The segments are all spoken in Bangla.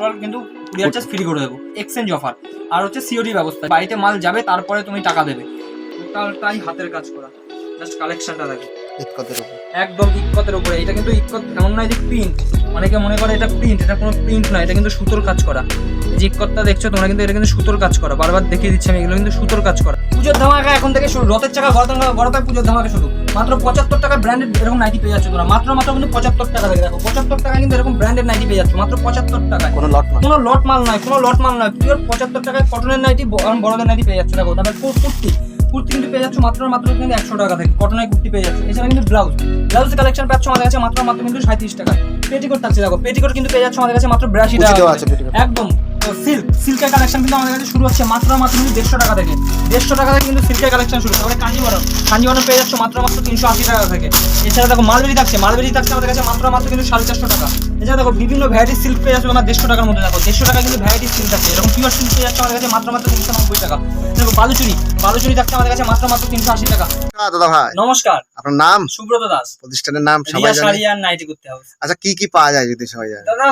টোটাল কিন্তু কুরিয়ার চার্জ ফ্রি করে দেবো। এক্সচেঞ্জ অফার আর হচ্ছে সিওডি ব্যবস্থা। বাড়িতে মাল যাবে তারপরে তুমি টাকা দেবে। টোটালটাই হাতের কাজ করা। জাস্ট কালেকশনটা দেখো। ইক্কতের উপর। একদম ইক্কতের উপরে। এটা কিন্তু ইক্কত এমন নয় যে প্রিন্ট অনেকে মনে করে এটা প্রিন্ট এটা কোনো প্রিন্ট নয়। এটা কিন্তু সুতোর কাজ করা। যে ইক্কতটা দেখছ তোমরা কিন্তু এটা কিন্তু সুতোর কাজ করা। বারবার দেখিয়ে দিচ্ছি আমি এগুলো কিন্তু সুতোর কাজ করা। পুজোর ধামাকা এখন থেকে শুরু। রথের চাকা গড়াতে গড়াতে পুজোর ধামাকা শুরু। মাত্র পঁচাত্তর টাকা ব্র্যান্ডেড এরকম নাইটি পেয়ে যাচ্ছ তোমরা। মাত্র মাত্র কিন্তু পঁচাত্তর টাকা থেকে দেখো। পঁচাত্তর টাকা কিন্তু এরকম ব্র্যান্ডেড নাইটি পেয়ে যাচ্ছ। মাত্র পঁচাত্তর টাকায়। কোনো লট কোনো লট মাল নয়। কোনো লট মাল নয়। পিওর পঁচাত্তর টাকায় কটনের নাইটি বড়দের নাইটি পেয়ে যাচ্ছে। দেখো তারপর কুর্তি। কুর্তি কিন্তু পেয়ে যাচ্ছ মাত্র মাত্র কিন্তু একশো টাকা থেকে। কটনের কুর্তি পেয়ে যাচ্ছে। এছাড়া কিন্তু ব্লাউজ ব্লাউজ কালেকশন পাচ্ছ আমাদের কাছে মাত্র মাত্র কিন্তু সাঁত্রিশ টাকা পেটিকোট থাকছে দেখো। পেটিকোট কিন্তু পেয়ে যাচ্ছ আমাদের কাছে মাত্র বিরাশি টাকা। একদম। সিল্ক সিল্কের কালেকশন কিন্তু আমাদের কাছে শুরু হচ্ছে মাত্র মাত্র কিন্তু দেড়শো টাকা থেকে। দেড়শো টাকা থেকে কিন্তু সিল্কের কালেকশন শুরু তারপরে কাঞ্জিবরম কাঞ্জিবরম পেয়ে যাচ্ছ মাত্র মাত্র তিনশো আশি টাকা থেকে। এছাড়া দেখো মালবেরি থাকছে মালবেরি থাকছে আমাদের কাছে মাত্র মাত্র কিন্তু সাড়ে চারশো টাকা। এছাড়া দেখো বিভিন্ন ভ্যারাইটি সিল্ক পেয়ে যাচ্ছে তোমার দেড়শো টাকার মধ্যে দেখো। দেড়শো টাকা কিন্তু ভ্যারাইটি সিল্ক আছে। এরকম পিওর সিল্ক পেয়ে যাচ্ছে আমাদের কাছে মাত্র মাত্র তিনশো নব্বই টাকা। দেখো বালুচুরি। বালুচুরি থাকছে আমাদের কাছে মাত্র মাত্র তিনশো আশি টাকা। দাদা ভাই। নমস্কার। আপনার নাম? সুব্রত দাস। প্রতিষ্ঠানের নাম সবাই জানে। শাড়ি আর নাইটি করতে হবে। আচ্ছা কি কি পাওয়া যায় যদি সবাই জানে? দাদা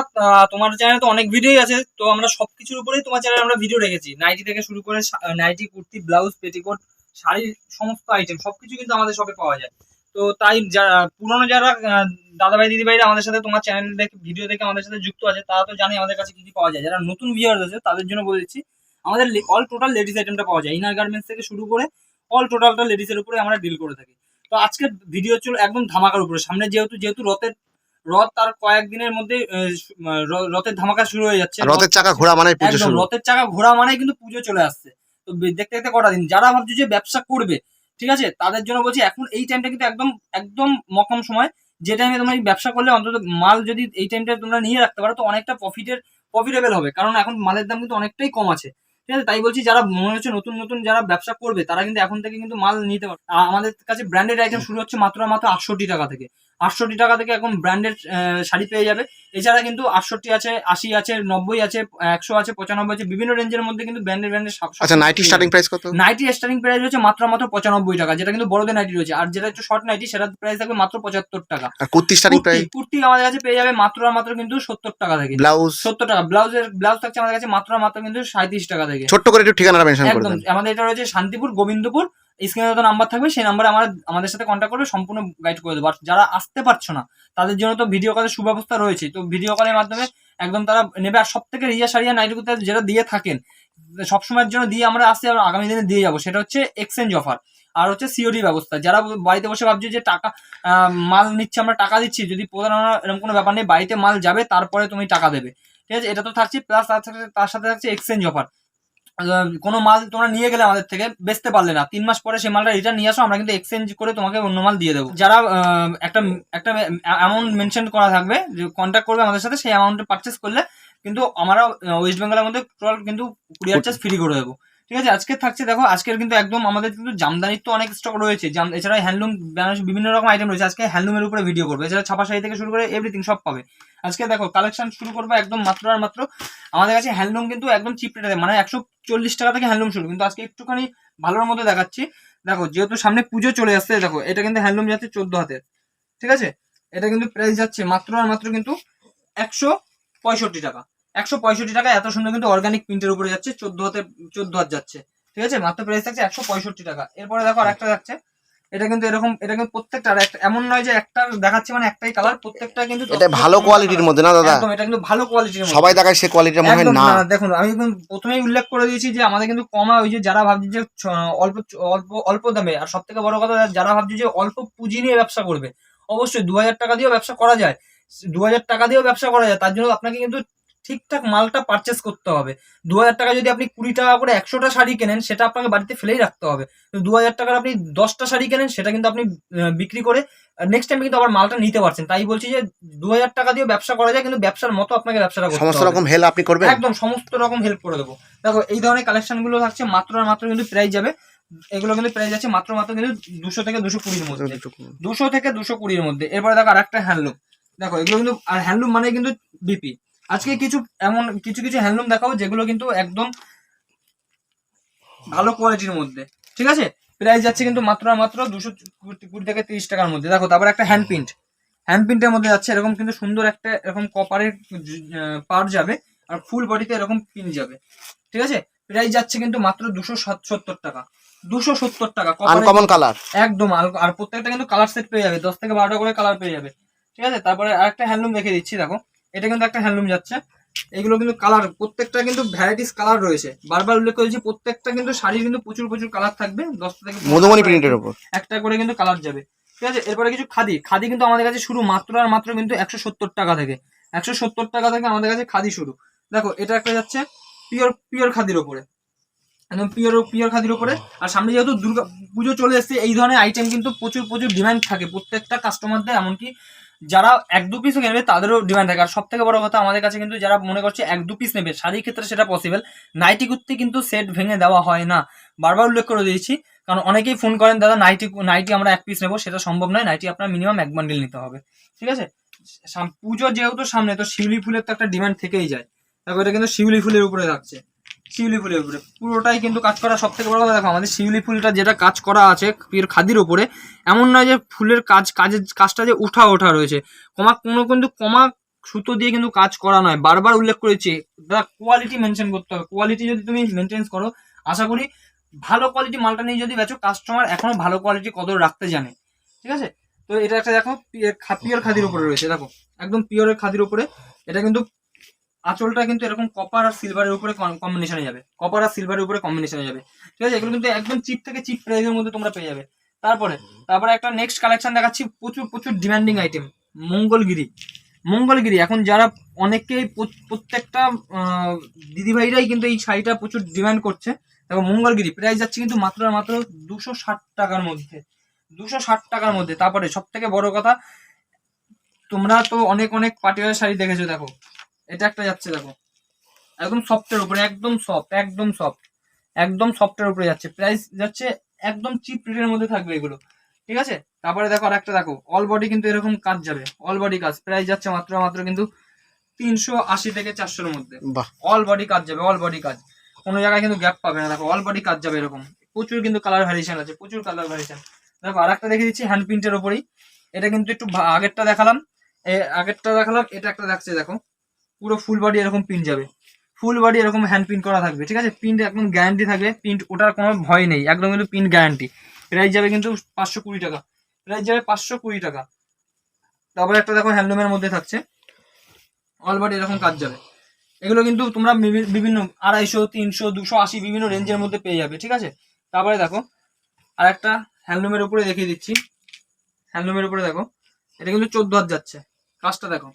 তোমার চ্যানেলে তো অনেক ভিডিওই আছে তো আমরা সবকিছুর উপরেই তোমার চ্যানেলে আমরা ভিডিও রেখেছি। নাইটি থেকে শুরু করে নাইটি কুর্তি ব্লাউজ পেটিকোট শাড়ির সমস্ত আইটেম সবকিছু কিন্তু আমাদের শপে পাওয়া যায়। তো তাই যারা পুরনো যারা আহ, দাদাভাই দিদিভাইরা আমাদের সাথে তোমার চ্যানেল দেখে ভিডিও দেখে আমাদের সাথে যুক্ত আছে তারা তো জানে আমাদের কাছে কি কি পাওয়া যায়। যারা নতুন ভিউয়ার্স আছে তাদের জন্য বলে দিচ্ছি আমাদের অল টোটাল লেডিস আইটেমটা পাওয়া যায়। ইনার গার্মেন্টস থেকে শুরু করে অল টোটালটা লেডিসের উপরে আমরা ডিল করে থাকি। তো আজকে ভিডিও ছিল একদম ধামাকার উপরে। সামনে যেহেতু যেহেতু রথের রথ তার কয়েকদিনের মধ্যে রথের ধামাকা শুরু হয়ে যাচ্ছে রথের চাকা ঘোড়া মানে একদম রথের চাকা ঘোরা মানে কিন্তু পুজো চলে আসছে। তো দেখতে দেখতে কটা দিন। যারা ভাবছ যে ব্যবসা করবে ঠিক আছে? তাদের জন্য বলছি এখন এই টাইমটা কিন্তু একদম একদম মকম সময়। যে টাইমে তোমরা ব্যবসা করলে অন্তত মাল যদি এই টাইমটা তোমরা নিয়ে রাখতে পারো, তো অনেকটা প্রফিটের প্রফিটেবল হবে। কারণ এখন মালের দাম কিন্তু অনেকটাই কম আছে। ঠিক আছে? তাই বলছি যারা মনে হচ্ছে নতুন নতুন যারা ব্যবসা করবে, তারা কিন্তু এখন থেকে কিন্তু মাল নিতে পারবে। আমাদের কাছে ব্র্যান্ডেড আইটেম শুরু হচ্ছে মাত্র মাত্র আটষট্টি টাকা থেকে। আটষট্টি টাকা থেকে এখন ব্র্যান্ডেড শাড়ি পেয়ে যাবে। এছাড়া কিন্তু আটষট্টি আছে আশি আছে নব্বই আছে একশো আছে পঁচানব্বই আছে বিভিন্ন রেঞ্জের মধ্যে কিন্তু ব্র্যান্ডেড ব্র্যান্ডেড আচ্ছা নাইটি স্টার্টিং প্রাইস কত? নাইটি স্টার্টিং প্রাইস রয়েছে মাত্র মাত্র পঁচানব্বই টাকা যেটা কিন্তু বড়দের নাইটি রয়েছে। আর যেটা হচ্ছে শর্ট নাইটি সেটার প্রাইস থাকবে মাত্র পঁচাত্তর টাকা। আর কুর্তি স্টার্টিং প্রাইস কুর্তি আমাদের কাছে পেয়ে যাবে মাত্র আর মাত্র কিন্তু সত্তর টাকা থেকে। ব্লাউজ সত্তর টাকা। ব্লাউজের ব্লাউজ থাকছে আমাদের কাছে মাত্র মাত্র কিন্তু সাঁত্রিশ টাকা থেকে। ছোট্ট করে একটু ঠিকানাটা মেনশন একদম আমাদের এটা রয়েছে শান্তিপুর গোবিন্দপুর স্ক্রিনে যত নাম্বার থাকবে, সেই নাম্বারে আমরা আমাদের সাথে কন্ট্যাক্ট করবে, সম্পূর্ণ গাইড করে দেবো। আর যারা আসতে পারছ না, তাদের জন্য তো ভিডিও কলের সুব্যবস্থা রয়েছে। তো ভিডিও কলের মাধ্যমে একদম তারা নেবে। আর সব থেকে রিয়া সারিয়া নাইটুকুতে যেটা দিয়ে থাকেন, সবসময়ের জন্য দিয়ে আমরা আসতে আর আগামী দিনে দিয়ে যাব। সেটা হচ্ছে এক্সচেঞ্জ অফার আর হচ্ছে সিওডি ব্যবস্থা। যারা বাড়িতে বসে ভাবছে যে টাকা মাল নিচ্ছে, আমরা টাকা দিচ্ছি, যদি প্রধান এরকম কোনো ব্যাপার নেই, বাড়িতে মাল যাবে, তারপরে তুমি টাকা দেবে। ঠিক আছে? এটা তো থাকছে প্লাস তার সাথে তার সাথে থাকছে এক্সচেঞ্জ অফার কোনো মাল তোমরা নিয়ে গেলে আমাদের থেকে, বেচতে পারলে না। তিন মাস পরে সেই মালটা রিটার্ন নিয়ে আসো, আমরা কিন্তু এক্সচেঞ্জ করে তোমাকে অন্য মাল দিয়ে দেবো। যারা একটা একটা অ্যামাউন্ট মেনশন করা থাকবে, যে কন্ট্যাক্ট করবে আমাদের সাথে, সেই অ্যামাউন্টে পারচেস করলে কিন্তু আমরা ওয়েস্ট বেঙ্গলের মধ্যে টোটাল কিন্তু কুরিয়ার চার্জ ফ্রি করে দেবো। ঠিক আছে, আজকে থাকছে, দেখো, আজকের কিন্তু একদম আমাদের কিন্তু জামদানির তো অনেক স্টক রয়েছে। জাম এছাড়া হ্যান্ডলুম বেনারসি, বিভিন্ন রকম আইটেম রয়েছে। আজকে হ্যান্ডলুমের উপরে ভিডিও করবে। এছাড়া ছাপা শাড়ি থেকে শুরু করে এভরিথিং সব পাবে। আজকে দেখো কালেকশন শুরু করব একদম মাত্র আর মাত্র। আমাদের কাছে হ্যান্ডলুম কিন্তু একদম চিপ রেটে মানে একশো চল্লিশ টাকা থেকে হ্যান্ডলুম শুরু। কিন্তু আজকে একটুখানি ভালোর মধ্যে দেখাচ্ছি। দেখো, যেহেতু সামনে পুজো চলে আসছে, দেখো, এটা কিন্তু হ্যান্ডলুম যাচ্ছে চোদ্দ হাতের ঠিক আছে? এটা কিন্তু প্রাইস যাচ্ছে মাত্র আর মাত্র কিন্তু একশো পঁয়ষট্টি টাকা। একশো পঁয়ষট্টি টাকা এত সুন্দর কিন্তু অর্গানিক প্রিন্টের উপরে যাচ্ছে চোদ্দ হাতে চোদ্দ হাত যাচ্ছে। ঠিক আছে? মাত্র প্রাইস থাকছে একশো পঁয়ষট্টি টাকা। এরপরে দেখো আরেকটা যাচ্ছে এটা কিন্তু এরকম এটা কিন্তু প্রত্যেকটা আর একটা- এমন নয় যে একটা দেখাচ্ছে মানে একটাই কালার প্রত্যেকটা কিন্তু এটা ভালো কোয়ালিটির মধ্যে না দাদা? একদম এটা কিন্তু ভালো কোয়ালিটির সবাই দেখায় সে কোয়ালিটির মনে না। দেখুন আমি একদম প্রথমেই উল্লেখ করে দিয়েছি যে আমাদের কিন্তু কমা ওই যে যারা ভাবছে যে অল্প অল্প অল্প দামে আর সব থেকে বড় কথা যারা ভাবছে যে অল্প পুঁজি নিয়ে ব্যবসা করবে অবশ্যই দু হাজার টাকা দিয়েও ব্যবসা করা যায়। দু হাজার টাকা দিয়েও ব্যবসা করা যায় তার জন্য আপনাকে কিন্তু ঠিকঠাক মালটা পারচেস করতে হবে। দু হাজার টাকা যদি আপনি কুড়ি টাকা করে একশোটা শাড়ি কেনেন সেটা আপনাকে বাড়িতে ফেলেই রাখতে হবে। দু হাজার টাকার আপনি দশটা শাড়ি কেনেন সেটা কিন্তু আপনি বিক্রি করে নেক্সট টাইম কিন্তু আবার মালটা নিতে পারছেন। তাই বলছি যে দু হাজার টাকা দিয়েও ব্যবসা করা যায় কিন্তু ব্যবসার মতো আপনাকে ব্যবসাটা করতে সমস্ত। রকম হেল্প আপনি করবেন? একদম সমস্ত রকম হেল্প করে দেবো। দেখো এই ধরনের কালেকশনগুলো থাকছে মাত্র আর মাত্র কিন্তু প্রাইস যাবে। এগুলো কিন্তু প্রাইস আছে মাত্র মাত্র কিন্তু দুশো থেকে দুশো কুড়ির মধ্যে। দুশো থেকে দুশো কুড়ির মধ্যে। এরপরে দেখো আর একটা হ্যান্ডলুম দেখো এগুলো কিন্তু আর হ্যান্ডলুম মানে কিন্তু বিপি আজকে কিছু এমন কিছু কিছু হ্যান্ডলুম দেখাবো যেগুলো কিন্তু একদম ভালো কোয়ালিটির মধ্যে। ঠিক আছে? প্রাইস যাচ্ছে কিন্তু মাত্র মাত্র দুশো কুড়ি থেকে তিরিশ টাকার মধ্যে। দেখো তারপর একটা হ্যান্ড প্রিন্ট হ্যান্ড প্রিন্টের মধ্যে যাচ্ছে এরকম কিন্তু সুন্দর একটা এরকম কপারের পার যাবে আর ফুল বডিতে এরকম পিন যাবে। ঠিক আছে? প্রাইস যাচ্ছে কিন্তু মাত্র দুশো সত্তর টাকা। দুশো সত্তর টাকা আনকমন কালার একদম আর আর প্রত্যেকটা কিন্তু কালার সেট পেয়ে যাবে। দশ থেকে বারোটা করে কালার পেয়ে যাবে। ঠিক আছে? তারপরে আরেকটা হ্যান্ডলুম দেখে দিচ্ছি দেখো। এটা কিন্তু একটা হ্যান্ডলুম যাচ্ছে। এগুলো কিন্তু কালার প্রত্যেকটা কিন্তু ভ্যারাইটিস কালার রয়েছে। বারবার উল্লেখ করেছি প্রত্যেকটা কিন্তু শাড়ির কিন্তু প্রচুর প্রচুর কালার থাকবে। দশটা থেকে মধুমণি প্রিন্টের উপর একটা করে কিন্তু কালার যাবে। ঠিক আছে এরপরে কিছু খাদি। খাদি কিন্তু আমাদের কাছে শুরু মাত্র আর মাত্র কিন্তু একশো সত্তর টাকা থেকে। একশো সত্তর টাকা থেকে আমাদের কাছে খাদি শুরু। দেখো এটা একটা যাচ্ছে পিওর পিওর খাদির ওপরে। একদম পিওর পিওর খাদির উপরে আর সামনে যেহেতু দুর্গা পুজো চলে এসেছে এই ধরনের আইটেম কিন্তু প্রচুর প্রচুর ডিমান্ড থাকে প্রত্যেকটা কাস্টমারদের এমনকি যারা এক দু পিসও নেবে তাদেরও ডিমান্ড থাকে। আর সব থেকে বড় কথা আমাদের কাছে কিন্তু যারা মনে করছে এক দু পিস নেবে, শাড়ির ক্ষেত্রে সেটা পসিবল নাইটি কুর্তি কিন্তু সেট ভেঙে দেওয়া হয় না। বারবার উল্লেখ করে দিয়েছি, কারণ অনেকেই ফোন করেন, দাদা নাইটি নাইটি আমরা এক পিস নেব, সেটা সম্ভব নয়। নাইটি আপনার মিনিমাম এক বান্ডিল নিতে হবে। ঠিক আছে? পুজো যেহেতু সামনে, তো শিউলি ফুলের তো একটা ডিমান্ড থেকেই যায়। দেখো, এটা কিন্তু শিউলি ফুলের উপরে থাকছে। শিউলি ফুলের উপরে। পুরোটাই কিন্তু কাজ করা সব থেকে বড় কথা। দেখো, আমাদের শিউলি ফুলটা যেটা কাজ করা আছে পিওর খাদির উপরে, এমন নয় যে ফুলের কাজ, কাজের, কাজটা যে উঠা ওঠা রয়েছে। কমা, কোনো কিন্তু কমা সুতো দিয়ে কিন্তু কাজ করা নয়। বারবার উল্লেখ করেছি দাদা কোয়ালিটি মেনটেন করতে হবে। কোয়ালিটি যদি তুমি মেনটেন করো, আশা করি ভালো কোয়ালিটি মালটা নিয়ে যদি বেচো কাস্টমার এখনও ভালো কোয়ালিটি কদর রাখতে জানে। ঠিক আছে? তো এটা একটা দেখো পিওর খাদির উপরে রয়েছে। দেখো, একদম পিওরের খাদির উপরে। এটা কিন্তু আঁচলটা কিন্তু এরকম কপার আর সিলভারের উপরে কম্বিনেশনে যাবে। কপার আর সিলভারের উপরে কম্বিনেশনে যাবে। ঠিক আছে? এগুলো কিন্তু একদম চিপ থেকে চিপ প্রাইসের মধ্যে তোমরা পেয়ে যাবে। তারপরে তারপরে একটা নেক্সট কালেকশন দেখাচ্ছি, প্রচুর প্রচুর ডিমান্ডিং আইটেম মঙ্গলগিরি। মঙ্গলগিরি, এখন যারা অনেকেই প্রত্যেকটা দিদিভাইরাই কিন্তু এই শাড়িটা প্রচুর ডিমান্ড করছে। দেখো, মঙ্গলগিরি প্রাইস যাচ্ছে কিন্তু মাত্র মাত্র দুশো ষাট টাকার মধ্যে। দুশো ষাট টাকার মধ্যে। তারপরে সব থেকে বড় কথা, তোমরা তো অনেক অনেক পাটিয়ার শাড়ি দেখেছ, দেখো। এটা একটা যাচ্ছে দেখো। একদম সফটের উপরে একদম সফট একদম সফট একদম সফটের উপরে যাচ্ছে। প্রাইস যাচ্ছে একদম চিপ রেটের মধ্যে থাকবে এগুলো। ঠিক আছে? তারপরে দেখো আর একটা দেখো অল বডি কিন্তু এরকম কাজ যাবে অল বডি কাজ। প্রাইস যাচ্ছে মাত্র মাত্র কিন্তু তিনশো আশি থেকে চারশোর মধ্যে। অল বডি কাজ যাবে অল বডি কাজ। কোনো জায়গায় কিন্তু গ্যাপ পাবে না। দেখো অল বডি কাজ যাবে এরকম। প্রচুর কিন্তু কালার ভ্যারিয়েশন আছে প্রচুর কালার ভ্যারিয়েশন দেখো আর একটা দেখে দিচ্ছি হ্যান্ড প্রিন্টের ওপরেই এটা কিন্তু একটু আগেরটা দেখালাম। আগেরটা দেখালাম এটা একটা দেখছে দেখো। পুরো ফুল বডি এরকম প্রিন্ট যাবে। ফুল বডি এরকম হ্যান্ড প্রিন্ট করা থাকবে, ঠিক আছে? প্রিন্ট একদম গ্যারান্টি থাকবে প্রিন্ট ওটার কোনো ভয় নেই, একদম কিন্তু প্রিন্ট গ্যারান্টি প্রাইস যাবে কিন্তু পাঁচশো কুড়ি টাকা। প্রাইস যাবে পাঁচশো কুড়ি টাকা। তারপরে একটা দেখো হ্যান্ডলুমের মধ্যে থাকছে। অল বডি এরকম কাজ যাবে। এগুলো কিন্তু তোমরা বিভিন্ন আড়াইশো, তিনশো, দুশো আশি বিভিন্ন রেঞ্জের মধ্যে পেয়ে যাবে, ঠিক আছে? তারপরে দেখো আর একটা হ্যান্ডলুমের উপরে দেখিয়ে দিচ্ছি। হ্যান্ডলুমের উপরে দেখো, এটা কিন্তু চোদ্দ হাত যাচ্ছে। কাজটা দেখো।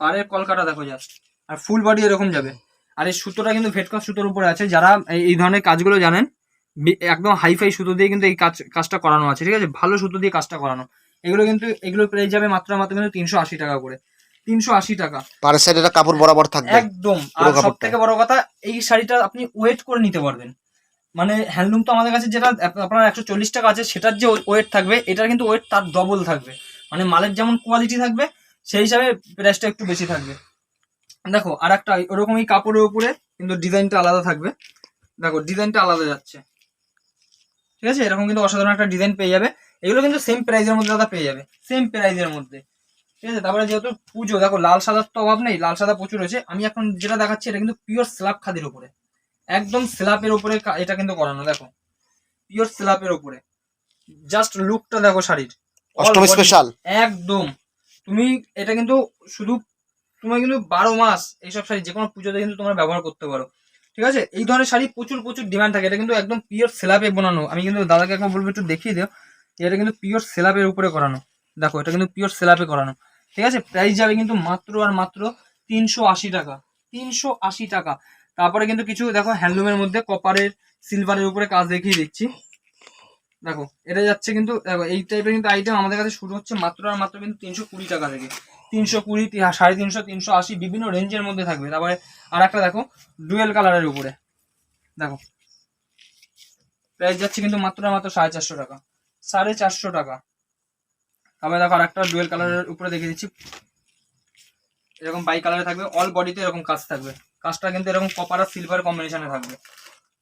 পাড়ের কলকাটা দেখো জাস্ট আর ফুল বডি এরকম যাবে। আর এই সুতোটা কিন্তু ভেটকা সুতোর উপরে আছে। যারা এই- ধরনের কাজগুলো জানেন একদম হাইফাই সুতো দিয়ে কিন্তু এই কাজ কাজটা করানো আছে ঠিক আছে? ভালো সুতো দিয়ে কাজটা করানো। এগুলো কিন্তু এগুলো প্রাইস যাবে মাত্র মাত্র কিন্তু তিনশো আশি টাকা করে। তিনশো আশি টাকা। পাড়ের সাইডে একটা কাপড় বরাবর থাকবে। একদম। আর সব থেকে বড় কথা এই শাড়িটা আপনি ওয়েট করে নিতে পারবেন। মানে হ্যান্ডলুম তো আমাদের কাছে যেটা আপনার একশো চল্লিশ টাকা আছে সেটার যে ওয়েট থাকবে এটার কিন্তু ওয়েট তার ডবল থাকবে। মানে মালের যেমন কোয়ালিটি থাকবে সেই হিসাবে প্রাইসটা একটু বেশি থাকবে। দেখো আর একটা ওরকমই কাপড়ের উপরে কিন্তু ডিজাইনটা আলাদা থাকবে। দেখো ডিজাইনটা আলাদা যাচ্ছে। ঠিক আছে? এরকম কিন্তু অসাধারণ একটা ডিজাইন পেয়ে যাবে। এগুলো কিন্তু সেম প্রাইজের মধ্যে দাদা পেয়ে যাবে। সেম প্রাইজের মধ্যে। ঠিক আছে? তারপরে যেহেতু পুজো দেখো লাল সাদার তো অভাব নেই লাল সাদা প্রচুর রয়েছে। আমি এখন যেটা দেখাচ্ছি এটা কিন্তু পিওর স্ল্যাব খাদির উপরে। একদম স্ল্যাপের উপরে এটা কিন্তু করানো দেখো। পিওর স্ল্যাপের উপরে। জাস্ট লুকটা দেখো শাড়ির। অষ্টমী স্পেশাল একদম। তুমি এটা কিন্তু শুধু তুমি কিন্তু বারো মাস এইসব শাড়ি যে কোনো পুজোতে কিন্তু তোমরা ব্যবহার করতে পারো। ঠিক আছে? এই ধরনের শাড়ি প্রচুর প্রচুর ডিমান্ড থাকে। এটা কিন্তু একদম পিওর সেলাপে বানানো। আমি কিন্তু দাদাকে এখন বলব, একটু দেখিয়ে দিও এটা কিন্তু পিওর সেলাপের উপরে করানো। দেখো, এটা কিন্তু পিওর সেলাপে করানো। ঠিক আছে? প্রাইস যাবে কিন্তু মাত্র আর মাত্র তিনশো আশি টাকা। তিনশো আশি টাকা। তারপরে কিন্তু কিছু, দেখো হ্যান্ডলুমের মধ্যে কপারের সিলভারের উপরে কাজ দেখিয়ে দিচ্ছি। দেখো, এটা যাচ্ছে কিন্তু, দেখো, এই টাইপের কিন্তু আইটেম আমাদের কাছে শুরু হচ্ছে মাত্র আর মাত্র কিন্তু তিনশো কুড়ি টাকা থেকে। তিনশো কুড়ি, তি- সাড়ে তিনশো তিনশো আশি বিভিন্ন রেঞ্জের মধ্যে থাকবে। তারপরে আর একটা দেখো ডুয়েল কালারের উপরে। দেখো প্রাইস যাচ্ছে কিন্তু মাত্র মাত্র সাড়ে চারশো টাকা, সাড়ে চারশো টাকা। তারপরে দেখো আর একটা ডুয়েল কালারের উপরে দেখে দিচ্ছি। এরকম বাই কালারে থাকবে অল বডিতে এরকম কাজ থাকবে। কাজটা কিন্তু এরকম কপার আর সিলভার কম্বিনেশনে থাকবে।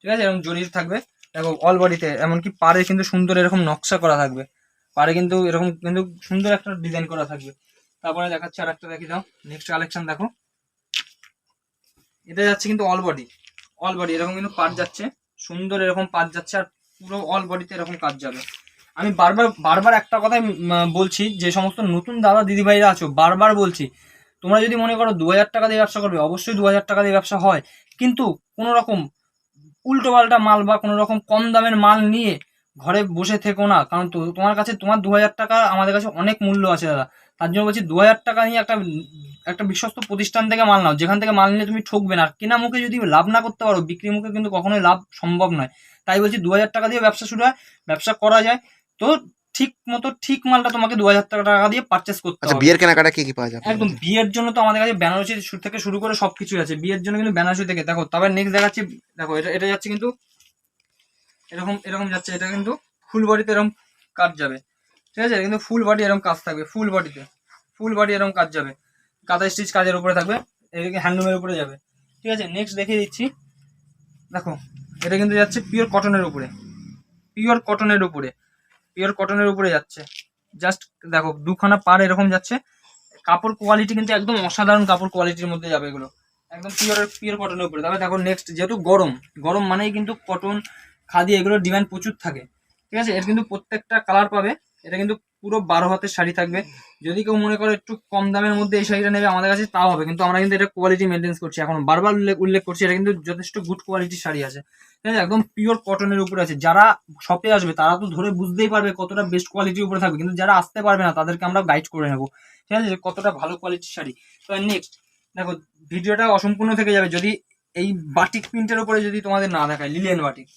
ঠিক আছে? এরকম জরির থাকবে। দেখো অল বডিতে এমনকি পারে কিন্তু সুন্দর এরকম নকশা করা থাকবে। পারে কিন্তু এরকম, কিন্তু সুন্দর একটা ডিজাইন করা থাকবে। তারপরে দেখাচ্ছে আর একটা দেখি দাও নেক্সট কালেকশন দেখো। এটা যাচ্ছে কিন্তু অল বডি অল বডি এরকম কিন্তু পাট যাচ্ছে। সুন্দর এরকম পাট যাচ্ছে আর পুরো অল বডিতে এরকম কাজ যাবে। আমি বারবার বারবার একটা কথাই বলছি, যে সমস্ত নতুন দাদা দিদিভাইরা আছো, বারবার বলছি, তোমরা যদি মনে করো দু হাজার টাকা দিয়ে ব্যবসা করবে, অবশ্যই দু হাজার টাকা দিয়ে ব্যবসা হয়। কিন্তু কোনো রকম উল্টো পাল্টা মাল বা কোনো রকম কম দামের মাল নিয়ে ঘরে বসে থেকো না। কারণ তো তোমার কাছে তোমার দু হাজার টাকা আমাদের কাছে অনেক মূল্য আছে দাদা। তার জন্য বলছি দু হাজার টাকা নিয়ে একটা একটা বিশ্বস্ত প্রতিষ্ঠান থেকে মাল নাও। যেখান থেকে মাল নিয়ে তুমি ঠকবে না। কেনা মুখে যদি লাভ না করতে পারো, বিক্রি মুখে কিন্তু কখনোই লাভ সম্ভব নয়। তাই বলছি দু হাজার টাকা দিয়ে ব্যবসা শুরু হয়। ব্যবসা করা যায়। তো ঠিক মতো ঠিক মালটা তোমাকে দু হাজার টাকা দিয়ে পারচেস করতে আচ্ছা হবে। বিয়ের কেনাকাটা কি কি পাওয়া যাবে একদম বিয়ের জন্য তো আমাদের কাছে বেনারসি শুরু থেকে শুরু করে সবকিছু আছে। বিয়ের জন্য কিন্তু বেনারসি থেকে দেখো তবে নেক্সট দেখাচ্ছি দেখো এটা এটা যাচ্ছে কিন্তু এরকম এরকম যাচ্ছে এটা কিন্তু ফুল বডিতে এরকম কাজ যাবে। ঠিক আছে? কিন্তু ফুল বডি এরকম কাজ থাকবে ফুল বডিতে ফুল বডি এরকম কাজ যাবে। কাঁথা স্টিচ কাজের উপরে থাকবে এদিকে হ্যান্ডলুমের উপরে যাবে। ঠিক আছে? নেক্সট দেখিয়ে দিচ্ছি। দেখো এটা কিন্তু যাচ্ছে পিওর কটনের উপরে। পিওর কটনের উপরে। পিওর কটনের উপরে যাচ্ছে। জাস্ট দেখো, দুখানা পার এরকম যাচ্ছে। কাপড় কোয়ালিটি কিন্তু একদম অসাধারণ কাপড় কোয়ালিটির মধ্যে যাবে এগুলো। একদম পিওর পিওর কটনের উপরে। তবে দেখো নেক্সট যেহেতু গরম গরম মানেই কিন্তু কটন খাদি এগুলোর ডিমান্ড প্রচুর থাকে। ঠিক আছে? এর কিন্তু প্রত্যেকটা কালার পাবে। এটা কিন্তু পুরো বারো হাতের শাড়ি থাকবে। যদি কেউ মনে করে একটু কম দামের মধ্যে এই শাড়িটা নেবে, আমাদের কাছে তাও হবে। কিন্তু আমরা কিন্তু এটা কোয়ালিটি মেনটেন করছি। এখন বারবার উল্লেখ করছি, এটা কিন্তু যথেষ্ট গুড কোয়ালিটির শাড়ি আছে। ঠিক আছে? একদম পিওর কটনের উপরে আছে। যারা শপে আসবে, তারা তো ধরে বুঝতেই পারবে কতটা বেস্ট কোয়ালিটির উপরে থাকবে। কিন্তু যারা আসতে পারবে না, তাদেরকে আমরা গাইড করে নেব। ঠিক আছে? কতটা ভালো কোয়ালিটির শাড়ি। তো নেক্সট দেখো ভিডিওটা অসম্পূর্ণ থেকে যাবে। যদি এই বাটিক প্রিন্টের উপরে যদি তোমাদের না দেখায় লিলিয়ান বাটিক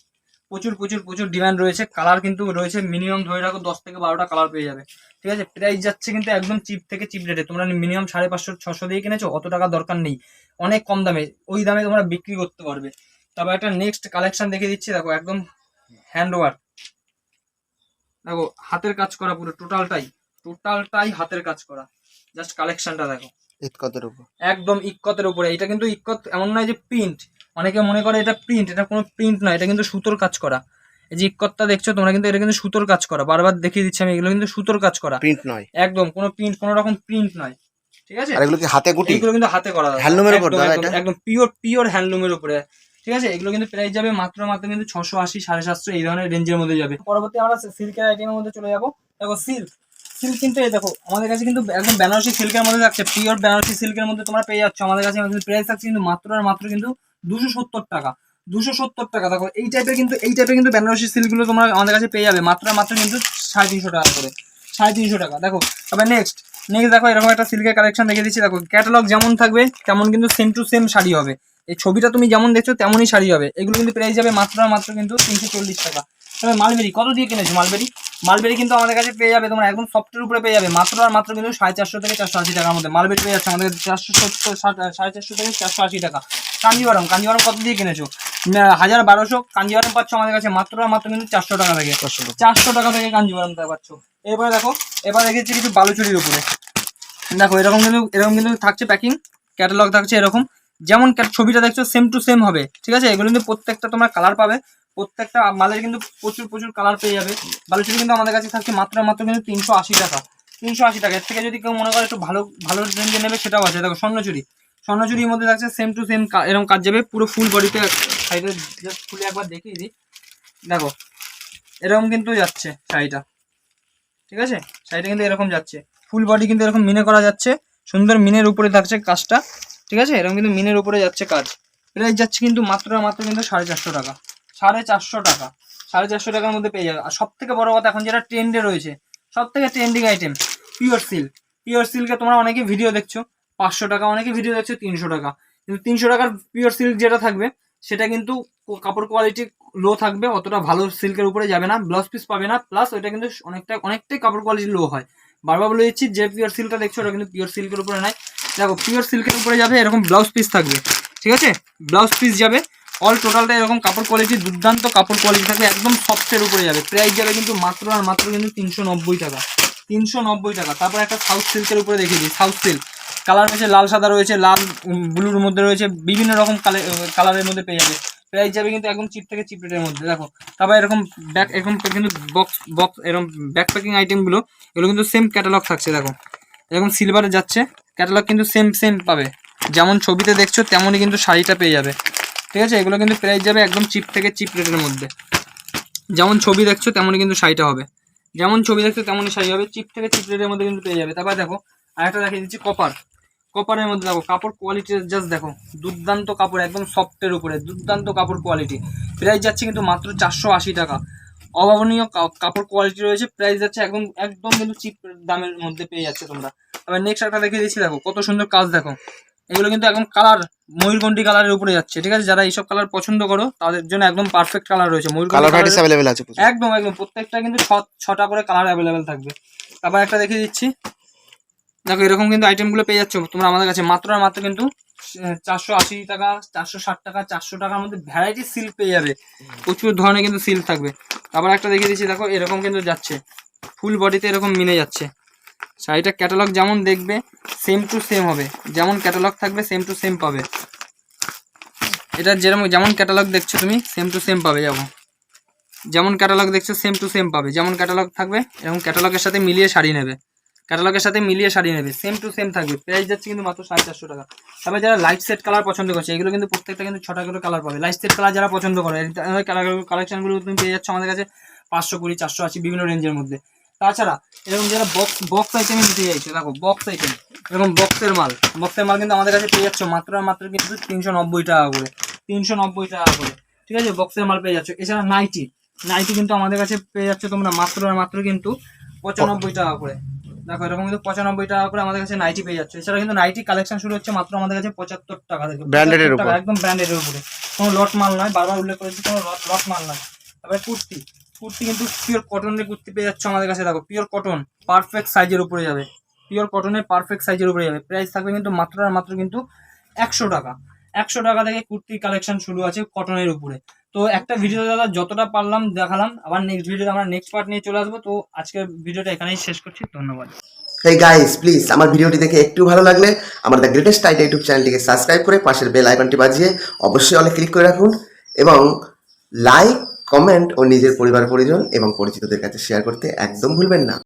প্রচুর প্রচুর প্রচুর ডিমান্ড রয়েছে। কালার কিন্তু রয়েছে মিনিমাম ধরে রাখো দশ থেকে বারোটা কালার পেয়ে যাবে। ঠিক আছে? প্রাইস যাচ্ছে কিন্তু একদম চিপ থেকে চিপ রেটে তোমরা মিনিমাম সাড়ে পাঁচশো, ছশো দিয়ে কিনেছো, অত টাকা দরকার নেই। অনেক কম দামে। ওই দামে তোমরা বিক্রি করতে পারবে। তবে একটা নেক্সট কালেকশন দেখে দিচ্ছি। দেখো, একদম হ্যান্ড ওয়ার্ক দেখো, হাতের কাজ করা পুরো টোটালটাই টোটালটাই হাতের কাজ করা। জাস্ট কালেকশনটা দেখো। ঈদ উপর। একদম ইক্কতের উপরে। এটা কিন্তু ইক্কত এমন নয় যে প্রিন্ট অনেকে মনে করে এটা প্রিন্ট এটা কোনো প্রিন্ট নয় এটা কিন্তু সুতোর কাজ করা। এই যে ইক্কতটা দেখছ তোমরা কিন্তু এটা কিন্তু সুতোর কাজ করা। বারবার দেখিয়ে দিচ্ছি আমি এগুলো কিন্তু সুতোর কাজ করা। প্রিন্ট নয়। একদম কোনো প্রিন্ট কোনো রকম প্রিন্ট নয়। ঠিক আছে? আর এগুলো কি হাতে গুটি? এইগুলো কিন্তু হাতে করা। হ্যান্ডলুমের উপর এটা? একদম পিওর পিওর হ্যান্ডলুমের উপরে। ঠিক আছে? এগুলো কিন্তু প্রাইস যাবে মাত্র মাত্র কিন্তু ছশো আশি সাড়ে সাতশো এই ধরনের রেঞ্জের মধ্যে যাবে। পরবর্তী আমরা সিল্কের আইটেমের মধ্যে চলে যাব। দেখো সিল্ক সিল্ক কিন্তু এই দেখো, আমাদের কাছে কিন্তু একদম বেনারসি সিল্কের মধ্যে থাকছে পিওর বেনারসি সিল্কের মধ্যে তোমরা পেয়ে যাচ্ছ। আমাদের কাছে প্রাইস থাকছে কিন্তু মাত্র আর মাত্র কিন্তু দুশো সত্তর টাকা। দুশো সত্তর টাকা, দেখো, এই টাইপের কিন্তু, এই টাইপের কিন্তু বেনারসি সিল্কগুলো তোমরা আমাদের কাছে পেয়ে যাবে, মাত্র মাত্র কিন্তু সাড়ে তিনশো টাকা করে। সাড়ে তিনশো টাকা, দেখো তবে নেক্সট নেক্সট দেখো, এরকম একটা সিল্কের কালেকশন দেখে দিচ্ছি। দেখো ক্যাটালগ যেমন থাকবে, তেমন কিন্তু সেম টু সেম শাড়ি হবে। এই ছবিটা তুমি যেমন দেখছ, তেমনই শাড়ি হবে। এগুলো কিন্তু প্রাইস যাবে মাত্র মাত্র কিন্তু তিনশো চল্লিশ টাকা। তবে মালবেরি, কত দিয়ে কিনেছো মালবেরি? মালবেরি কিন্তু আমাদের কাছে পেয়ে যাবে তোমরা একদম সফটের উপরে পেয়ে যাবে। মাত্র আর মাত্র কিন্তু সাড়ে চারশো থেকে চারশো আশি টাকার মধ্যে মালবেরি পেয়ে যাচ্ছে আমাদের চারশো সত্তর সাড়ে চারশো থেকে চারশো আশি টাকা। কাঞ্জিবারম কাঞ্জিবারম কত দিয়ে কিনেছো? হাজার বারোশো কাঞ্জিবারম পাচ্ছ আমাদের কাছে মাত্র আর মাত্র কিন্তু চারশো টাকা থেকে। চারশো টাকা। থেকে কাঞ্জিবারমটা পাচ্ছ। এরপরে দেখো এবার দেখেছি কিছু বালুচুরির উপরে। দেখো এরকম কিন্তু এরকম কিন্তু থাকছে প্যাকিং ক্যাটালগ থাকছে এরকম। যেমন ছবিটা দেখছ সেম টু সেম হবে ঠিক আছে? এগুলো কিন্তু প্রত্যেকটা তোমরা কালার পাবে। প্রত্যেকটা মালের কিন্তু প্রচুর প্রচুর কালার পেয়ে যাবে। বালুচুরি কিন্তু আমাদের কাছে থাকছে মাত্র মাত্র কিন্তু তিনশো আশি টাকা। তিনশো আশি টাকা। এর থেকে যদি কেউ মনে করে একটু ভালো ভালো রেঞ্জে নেবে সেটাও আছে। দেখো স্বর্ণচুরি স্বর্ণচুরির মধ্যে থাকছে সেম টু সেম এরকম কাজ যাবে। পুরো ফুল বডিতে সাইডে খুলে একবার দেখিয়ে দিই। দেখো এরকম কিন্তু যাচ্ছে শাড়িটা। ঠিক আছে? শাড়িটা কিন্তু এরকম যাচ্ছে। ফুল বডি কিন্তু এরকম মিনে করা যাচ্ছে। সুন্দর মিনের উপরে থাকছে কাজটা। ঠিক আছে? এরকম কিন্তু মিনের উপরে যাচ্ছে কাজ। প্রাইস যাচ্ছে কিন্তু মাত্র মাত্র কিন্তু সাড়ে চারশো টাকা। সাড়ে চারশো টাকা। সাড়ে চারশো টাকার মধ্যে পেয়ে যাবে। আর সব থেকে বড় কথা, এখন যেটা ট্রেন্ডে রয়েছে সব থেকে trending item pure silk pure সিল্কে তোমরা অনেকে ভিডিও দেখছ, পাঁচশো টাকা, অনেকে ভিডিও দেখছ, তিনশো টাকা। কিন্তু তিনশো টাকার পিওর সিল্ক যেটা থাকবে, সেটা কিন্তু কাপড় কোয়ালিটি লো থাকবে, অতটা ভালো সিল্কের উপরে যাবে না ব্লাউজ পিস পাবে না। প্লাস ওইটা কিন্তু অনেকটা, অনেকটাই কাপড় কোয়ালিটি লো হয়। বারবার বলে দিচ্ছি, যে পিওর সিল্কটা দেখছ, ওটা কিন্তু পিওর সিল্কের উপরে নাই। দেখো পিওর সিল্কের উপরে যাবে, এরকম ব্লাউজ পিস থাকবে। ঠিক আছে? ব্লাউজ পিস যাবে অল টোটালটা এরকম কাপড় কোয়ালিটি দুর্দান্ত কাপড় কোয়ালিটি থাকে, একদম সফটের উপরে যাবে। প্রাইস যাবে কিন্তু মাত্র আর মাত্র কিন্তু তিনশো নব্বই টাকা। তিনশো নব্বই টাকা। তারপর একটা সাউথ সিল্কের উপরে দেখিয়ে দিই। সাউথ সিল্ক কালার রয়েছে, লাল, সাদা রয়েছে, লাল ব্লুর মধ্যে রয়েছে, বিভিন্ন রকম কালারের মধ্যে পেয়ে যাবে। প্রাইস যাবে কিন্তু একদম চিপ থেকে চিপ রেটের মধ্যে। দেখো, তারপর এরকম ব্যাক এরকম কিন্তু বক্স বক্স এরকম ব্যাক প্যাকিং আইটেমগুলো এগুলো কিন্তু সেম ক্যাটালগ থাকছে, দেখো। এরকম সিলভারে যাচ্ছে ক্যাটালগ কিন্তু সেম সেম পাবে। যেমন ছবিতে দেখছ, তেমনই কিন্তু শাড়িটা পেয়ে যাবে। ঠিক আছে? এগুলো কিন্তু প্রাইস যাবে একদম চিপ থেকে চিপ রেটের মধ্যে। যেমন ছবি দেখছ, তেমনই কিন্তু শাড়িটা হবে। যেমন ছবি দেখছ, তেমনই শাড়ি হবে। চিপ থেকে চিপ রেটের মধ্যে কিন্তু পেয়ে যাবে। তারপর দেখো, আরেকটা দেখিয়ে দিচ্ছি কপার কপারের মধ্যে দেখো, কাপড় কোয়ালিটি জাস্ট দেখো, দুর্দান্ত কাপড়, একদম সফটের উপরে, দুর্দান্ত কাপড় কোয়ালিটি প্রাইস যাচ্ছে কিন্তু মাত্র চারশো আশি টাকা। অভাবনীয় কাপড় কোয়ালিটি রয়েছে প্রাইস যাচ্ছে একদম একদম কিন্তু চিপ দামের মধ্যে পেয়ে যাচ্ছে তোমরা। এবার নেক্সট একটা দেখিয়ে দিচ্ছি, দেখো, কত সুন্দর কাজ দেখো। এগুলো কিন্তু একদম কালার ময়ূরকণ্ঠী কালারের উপরে যাচ্ছে ঠিক আছে? যারা এইসব কালার পছন্দ করো তাদের জন্য একদম পারফেক্ট কালার রয়েছে। কালার ভ্যারাইটিস অ্যাভেলেবেল আছে একদম একদম প্রত্যেকটা কিন্তু ছটা করে কালার অ্যাভেলেবেল থাকবে। তারপর একটা দেখিয়ে দিচ্ছি। দেখো এরকম কিন্তু আইটেমগুলো পেয়ে যাচ্ছ তোমরা আমাদের কাছে। মাত্র আর মাত্র কিন্তু চারশো আশি টাকা চারশো ষাট টাকা চারশো টাকার মধ্যে ভ্যারাইটি সিল্ক পেয়ে যাবে। প্রচুর ধরনের কিন্তু সিল্ক থাকবে। তারপর একটা দেখিয়ে দিচ্ছি দেখো এরকম কিন্তু যাচ্ছে। ফুল বডিতে এরকম মিনে যাচ্ছে। শাড়িটা ক্যাটালগ যেমন দেখবে সেম টু সেম হবে। যেমন ক্যাটালগ থাকবে সেম টু সেম পাবে। এটা যেরকম যেমন ক্যাটালগ দেখছ তুমি সেম টু সেম পাবে যাব। যেমন ক্যাটালগ দেখছ সেম টু সেম পাবে। যেমন ক্যাটালগ থাকবে, এরকম ক্যাটালগের সাথে মিলিয়ে শাড়ি নেবে। ক্যাটালগের সাথে মিলিয়ে শাড়ি নেবে। সেম টু সেম থাকবে। প্রাইস যাচ্ছে কিন্তু মাত্র সাড়ে চারশো টাকা। তবে যারা লাইট সেট কালার পছন্দ করছে, এগুলো কিন্তু প্রত্যেকটা কিন্তু ছটা করে কালার পাবে। লাইট সেট কালার যারা পছন্দ করে কালার কালেকশনগুলো তুমি পেয়ে যাচ্ছ আমাদের কাছে পাঁচশো কুড়ি, চারশো আশি, বিভিন্ন রেঞ্জের মধ্যে। তাছাড়া এরকম যারা বক্স বক্স আইটেমে নিতে চাইছো দেখো বক্স আইটেম এরকম বক্সের মাল বক্সের মাল কিন্তু আমাদের কাছে পেয়ে যাচ্ছ মাত্র মাত্র কিন্তু তিনশো নব্বই টাকা করে তিনশো নব্বই টাকা করে ঠিক আছে? বক্সের মাল পেয়ে যাচ্ছ। এছাড়া নাইটি নাইটি কিন্তু আমাদের কাছে পেয়ে যাচ্ছ তোমরা মাত্র আর মাত্র কিন্তু পঁচানব্বই টাকা করে। দেখো এরকম কিন্তু পঁচানব্বই টাকা করে আমাদের কাছে নাইটি পেয়ে যাচ্ছে। এছাড়া কিন্তু নাইটি কালেকশন শুরু হচ্ছে মাত্র আমাদের কাছে পঁচাত্তর টাকা থেকে Branded এর 75 টাকা, উপর। একদম ব্র্যান্ডের উপরে। কোনো লট মাল নয় বারবার উল্লেখ করেছি কোনো লট লট মাল নয়। তারপরে কুর্তি কুর্তি কিন্তু পিওর কটনের কুর্তি পেয়ে যাচ্ছে আমাদের কাছে। দেখো, পিওর কটন পারফেক্ট সাইজের উপরে যাবে। পিওর কটনের পারফেক্ট সাইজের উপরে যাবে। প্রাইস থাকবে কিন্তু মাত্র আর মাত্র কিন্তু একশো টাকা। একশো টাকা থেকে কুর্তি কালেকশন শুরু আছে কটনের উপরে। তো একটা ভিডিও দাদা যতটা পারলাম দেখালাম। আবার নেক্সট ভিডিওতে আমরা নেক্সট পার্ট নিয়ে চলে আসব। তো আজকের ভিডিওটা এখানেই শেষ করছি। ধন্যবাদ। হেই গাইস প্লিজ আমার ভিডিওটি দেখে একটু ভালো লাগলে আমার দ্য গ্রেটেস্ট আইডিয়া ইউটিউব চ্যানেলটিকে সাবস্ক্রাইব করে পাশের বেল আইকনটি বাজিয়ে অবশ্যই অলে ক্লিক করে রাখুন এবং লাইক কমেন্ট ও নিজের পরিবার পরিজন এবং পরিচিতদের কাছে শেয়ার করতে একদম ভুলবেন না।